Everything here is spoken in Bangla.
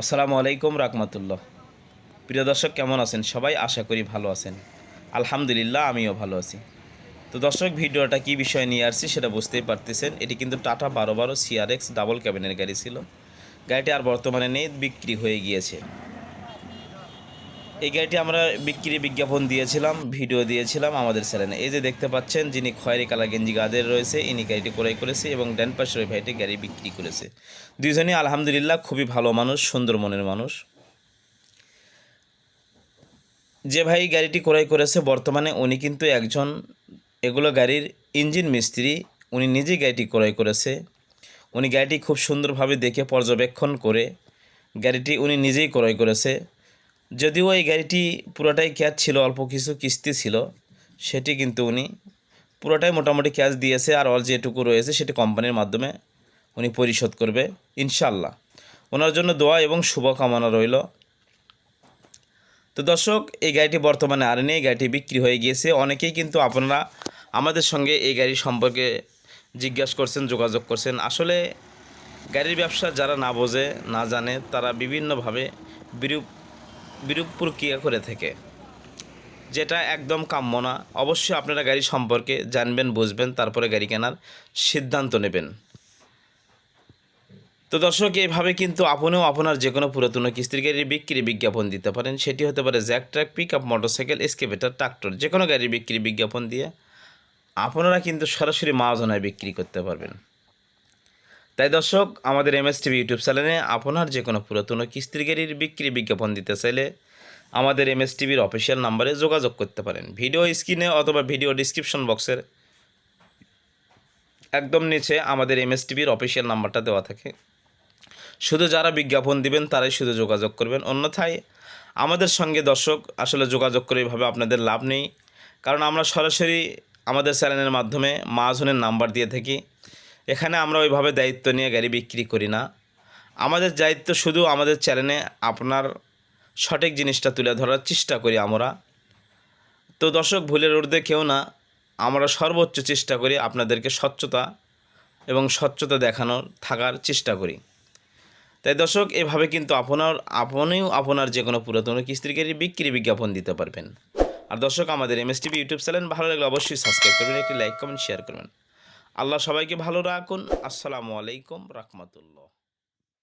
আসসালামু আলাইকুম রাকমাতুল্লাহ প্রিয় দর্শক, কেমন আছেন? সবাই আশা করি ভালো আছেন। আলহামদুলিল্লাহ, আমিও ভালো আছি। তো দর্শক, ভিডিওটা কি বিষয় নিয়ে আসছি সেটা বুঝতেই পারতেছেন। এটি কিন্তু টাটা বারো বারো সিআরএক্স ডাবল ক্যাবিনের গাড়ি ছিল। গাড়িটি আর বর্তমানে নেই বিক্রি হয়ে গিয়েছে। এই গাড়িটি আমরা বিক্রি বিজ্ঞাপন দিয়েছিলাম, ভিডিও দিয়েছিলাম আমাদের চ্যানেলে এই যে দেখতে পাচ্ছেন, যিনি খয়েরি কালা গেঞ্জি গাদের রয়েছে, ইনি গাড়িটি ক্রয় করেছে এবং ড্যান পাশের ওই ভাইটি গাড়ি বিক্রি করেছে। দুইজনই আলহামদুলিল্লাহ খুবই ভালো মানুষ, সুন্দর মনের মানুষ। যে ভাই গাড়িটি ক্রয় করেছে বর্তমানে উনি কিন্তু একজন এগুলো গাড়ির ইঞ্জিন মিস্ত্রি, উনি নিজেই গাড়িটি ক্রয় করেছে। উনি গাড়িটি খুব সুন্দরভাবে দেখে পর্যবেক্ষণ করে গাড়িটি উনি নিজেই ক্রয় করেছে। যদিও এই গাড়িটি পুরোটাই ক্যাশ ছিল, অল্প কিছু কিস্তি ছিল, সেটি কিন্তু উনি পুরোটাই মোটামুটি ক্যাশ দিয়েছে আর অল যেটুকু রয়েছে সেটি কোম্পানির মাধ্যমে উনি পরিশোধ করবে ইনশাল্লাহ ওনার জন্য দোয়া এবং শুভকামনা রইল। তো দর্শক, এই গাড়িটি বর্তমানে আর নেই, গাড়িটি বিক্রি হয়ে গিয়েছে। অনেকেই কিন্তু আপনারা আমাদের সঙ্গে এই গাড়ি সম্পর্কে জিজ্ঞাসা করছেন, যোগাযোগ করছেন। আসলে গাড়ির ব্যবসা যারা না বোঝে, না জানে, তারা বিভিন্নভাবে বিরূপ বিরূপ প্রক্রিয়া করে থাকে। যেটা একদম কাম্য না। অবশ্যই আপনারা গাড়ি সম্পর্কে জানবেন, বুঝবেন, তারপরে গাড়ি কেনার সিদ্ধান্ত নেবেন। তো দর্শক, এইভাবে কিন্তু আপনিও আপনার যে কোনো পুরাতন কিস্তির গাড়ির বিক্রি বিজ্ঞাপন দিতে পারেন। সেটি হতে পারে jack truck pick up motorcycle excavator tractor যে কোনো গাড়ির বিক্রি বিজ্ঞাপন দিয়ে আপনারা কিন্তু সরাসরি মাহাজনায় বিক্রি করতে পারবেন। তাই দর্শক, আমাদের এম এস টিভি ইউটিউব চ্যানেলে আপনার যে কোনো পুরাতন কিস্তির গাড়ির বিক্রি বিজ্ঞাপন দিতে চাইলে আমাদের এম এস টিভির অফিসিয়াল নাম্বারে যোগাযোগ করতে পারেন। ভিডিও স্ক্রিনে অথবা ভিডিও ডিসক্রিপশন বক্সের একদম নিচে আমাদের এম এস টিভির অফিসিয়াল নাম্বারটা দেওয়া থাকে। শুধু যারা বিজ্ঞাপন দিবেন, তারাই শুধু যোগাযোগ করবেন। অন্যথায় আমাদের সঙ্গে দর্শক আসলে যোগাযোগ করে এভাবে আপনাদের লাভ নেই। কারণ আমরা সরাসরি আমাদের চ্যানেলের মাধ্যমে মাহাজনের নাম্বার দিয়ে থাকি। এখানে আমরা ওইভাবে দায়িত্ব নিয়ে গাড়ি বিক্রি করি না। আমাদের দায়িত্ব শুধু আমাদের চ্যানেলে আপনার সঠিক জিনিসটা তুলে ধরার চেষ্টা করি আমরা। তো দর্শক, ভুলের ঊর্ধ্বে কেউ না, আমরা সর্বোচ্চ চেষ্টা করি আপনাদেরকে স্বচ্ছতা এবং স্বচ্ছতা দেখানোর, থাকার চেষ্টা করি। তাই দর্শক, এভাবে কিন্তু আপনার, আপনিও আপনার যে কোনো পুরাতন কিস্তির গাড়ি বিক্রি বিজ্ঞাপন দিতে পারবেন। আর দর্শক, আমাদের M S TV YouTube channel ভালো লাগলে অবশ্যই সাবস্ক্রাইব করবেন, একটি লাইক কমেন্ট শেয়ার করবেন। আল্লাহ সবাইকে ভালো রাখুন। আসসালামু আলাইকুম রহমতুল্লাহ।